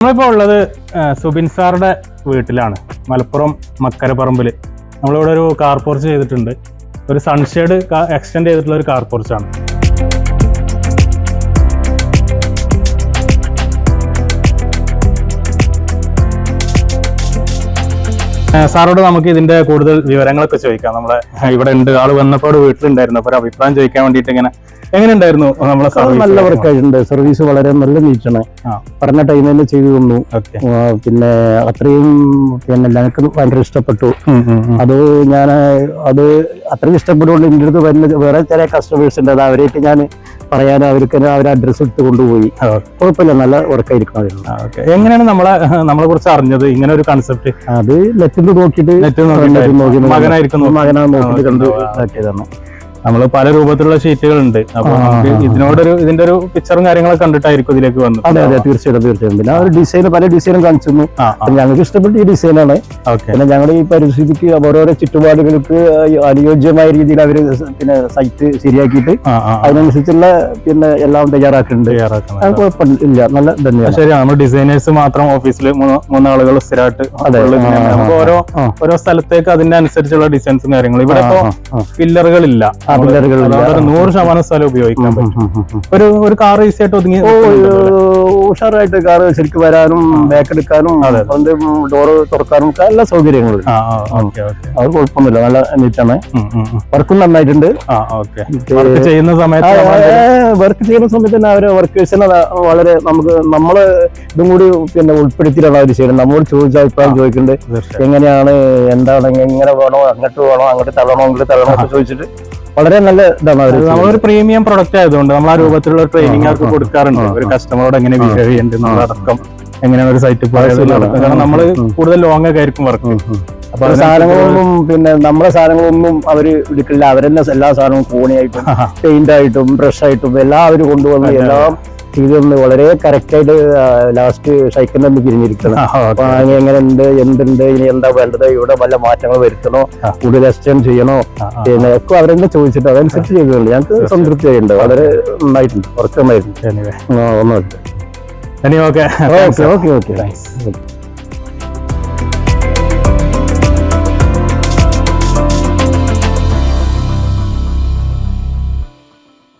നമ്മളിപ്പോൾ ഉള്ളത് സുബിൻ സാറുടെ വീട്ടിലാണ് മലപ്പുറം മക്കരപ്പറമ്പിൽ നമ്മളിവിടെ ഒരു കാർ പോർച്ച് ചെയ്തിട്ടുണ്ട്. ഒരു സൺഷെയ്ഡ് എക്സ്റ്റെൻഡ് ചെയ്തിട്ടുള്ള ഒരു കാർ പോർച്ചാണ് സാറോട് നമുക്ക് ഇതിന്റെ കൂടുതൽ വിവരങ്ങളൊക്കെ ചോദിക്കാം. നമ്മളെ ഇവിടെ ഉണ്ട്. ആൾ വന്നപ്പോൾ വീട്ടിലുണ്ടായിരുന്നു. അപ്പൊ ഒരു അഭിപ്രായം ചോദിക്കാൻ വേണ്ടിട്ട് ഇങ്ങനെ എങ്ങനെ ഉണ്ടായിരുന്നു നമ്മളെ സർവീസ് നല്ല വർക്കായിട്ടുണ്ട് സർവീസ് വളരെ നല്ല നീറ്റാണ്. പറഞ്ഞ ടൈമിൽ തന്നെ ചെയ്തു തന്നു. പിന്നെ അത്രയും പിന്നെ ഞങ്ങൾക്ക് ഭയങ്കര ഇഷ്ടപ്പെട്ടു. അത് ഞാൻ അത് അത്രയും ഇഷ്ടപ്പെട്ടുകൊണ്ട് എന്റെ അടുത്ത് വരുന്ന വേറെ ചില കസ്റ്റമേഴ്സ് ഉണ്ട്. അത് അവരായിട്ട് ഞാൻ പറയാൻ അവർക്ക് അവർ അഡ്രസ്സ് ഇട്ട് കൊണ്ടുപോയി. കുഴപ്പമില്ല നല്ല ഉറക്കായിരിക്കണം അതിൽ എങ്ങനെയാണ് നമ്മളെ നമ്മളെ കുറിച്ച് അറിഞ്ഞത്? ഇങ്ങനെ ഒരു കൺസെപ്റ്റ് അത് നെറ്റിൽ നോക്കിയിട്ട് മകനായിരിക്കും. മകനാ നോക്കിയിട്ട്. കണ്ടു. ഇതാക്കിയതാണ് നമ്മൾ പല രൂപത്തിലുള്ള ഷീറ്റുകൾ ഉണ്ട് അപ്പൊ നമുക്ക്. ഇതിനോടൊരു ഇതിന്റെ ഒരു പിക്ചറും കാര്യങ്ങളൊക്കെ കണ്ടിട്ടായിരിക്കും ഇതിലേക്ക് വന്നു അതെ അതെ തീർച്ചയായിട്ടും തീർച്ചയായിട്ടും. പിന്നെ ആ ഒരു ഡിസൈൻ പല ഡിസൈനും കാണിച്ചു തന്നു ഞങ്ങൾക്ക് ഇഷ്ടപ്പെട്ട ഈ ഡിസൈനാണ് ഓക്കെ. പിന്നെ ഞങ്ങളുടെ ഈ പരിസ്ഥിതിക്ക് ഓരോരോ ചുറ്റുപാടുകൾക്ക് അനുയോജ്യമായ രീതിയിൽ അവർ പിന്നെ സൈറ്റ് ശരിയാക്കിയിട്ട് അതിനനുസരിച്ചുള്ള പിന്നെ എല്ലാം തയ്യാറാക്കുന്നുണ്ട്. കുഴപ്പമില്ല. നല്ല തന്നെയാണ് ശരി നമ്മൾ ഡിസൈനേഴ്സ് മാത്രം ഓഫീസിൽ മൂന്നാളുകൾ സ്ഥിരമായിട്ട് നമുക്ക് ഓരോ ഓരോ സ്ഥലത്തേക്ക് അതിനനുസരിച്ചുള്ള അനുസരിച്ചുള്ള ഡിസൈൻസും കാര്യങ്ങളും. ഇവിടെ ഇപ്പോ പില്ലറുകളില്ല നൂറ് ശതമാനം സ്ഥലം ഉപയോഗിക്കാൻ പറ്റും. ഒരു ഒരു കാർ ഈസി ആയിട്ട് ഒതുങ്ങി? ഉഷാറായിട്ട് കാർ ശരിക്കും വരാനും ബാക്ക് എടുക്കാനും അതെ. അതിന്റെ ഡോറ് തുറക്കാനും ഒക്കെ എല്ലാ സൗകര്യങ്ങളും അത് കുഴപ്പമൊന്നുമില്ല. നല്ല നീറ്റാണ് വർക്കും നന്നായിട്ടുണ്ട്. വർക്ക് ചെയ്യുന്ന സമയത്ത് വർക്ക് ചെയ്യുന്ന സമയത്ത് തന്നെ അവരെ വർക്കേഴ്സിനെ വളരെ നമുക്ക് നമ്മൾ ഇതും കൂടി പിന്നെ ഉൾപ്പെടുത്തിയിട്ടാണ് അവർ ചെയ്യുന്നത് നമ്മോട് ചോദിച്ച അഭിപ്രായം ചോദിക്കുന്നുണ്ട്. എങ്ങനെയാണ് എന്താണ് എങ്ങനെ വേണോ അങ്ങോട്ട് വേണോ അങ്ങോട്ട് തള്ളണോ അങ്ങോട്ട് തള്ളണോ ഒക്കെ ചോദിച്ചിട്ട് വളരെ നല്ല ഇതാണ് നമ്മളൊരു പ്രീമിയം പ്രൊഡക്റ്റ് ആയതുകൊണ്ട് നമ്മൾ ആ. രൂപത്തിലുള്ള ട്രെയിനിങ് അവർക്ക് കൊടുക്കാറുണ്ട്. ഒരു. കസ്റ്റമറോട് എങ്ങനെ. ബിഹേവ് ചെയ്യേണ്ടത് അടക്കം എങ്ങനെയാണ് ഒരു സൈറ്റ്. കാരണം നമ്മൾ കൂടുതൽ ലോങ് ഒക്കെ ആയിരിക്കും വർക്ക് അപ്പൊ സാധനങ്ങളൊന്നും പിന്നെ നമ്മളെ സാധനങ്ങളൊന്നും അവർ എടുക്കില്ല. അവരെന്നെ എല്ലാ സാധനവും കോണിയായിട്ടും പെയിന്റ് ആയിട്ടും ബ്രഷ് ആയിട്ടും എല്ലാം അവർ കൊണ്ടുവന്ന്. എല്ലാം ചെയ്തൊന്ന് വളരെ കറക്റ്റായിട്ട് ലാസ്റ്റ് സൈക്കിൾ ഒന്ന് തിരിഞ്ഞിരിക്കണം അപ്പൊ എങ്ങനെ ഉണ്ട് എന്തുണ്ട് ഇനി എന്താ വേണ്ടത് ഇവിടെ വല്ല മാറ്റങ്ങൾ വരുത്തണോ കൂടുതൽ എക്സ്റ്റെൻഡ് ചെയ്യണോ? പിന്നെ ഒക്കെ അവരെന്നെ ചോദിച്ചിട്ട് അതനുസരിച്ച് ചെയ്തിട്ടുണ്ട് ഞങ്ങൾക്ക്. സംതൃപ്തിയായിട്ടുണ്ട്. വളരെ നന്നായിട്ടുണ്ട് ഉറക്കമായിരുന്നു. ഒന്നുമില്ല. Okay okay okay. Thanks.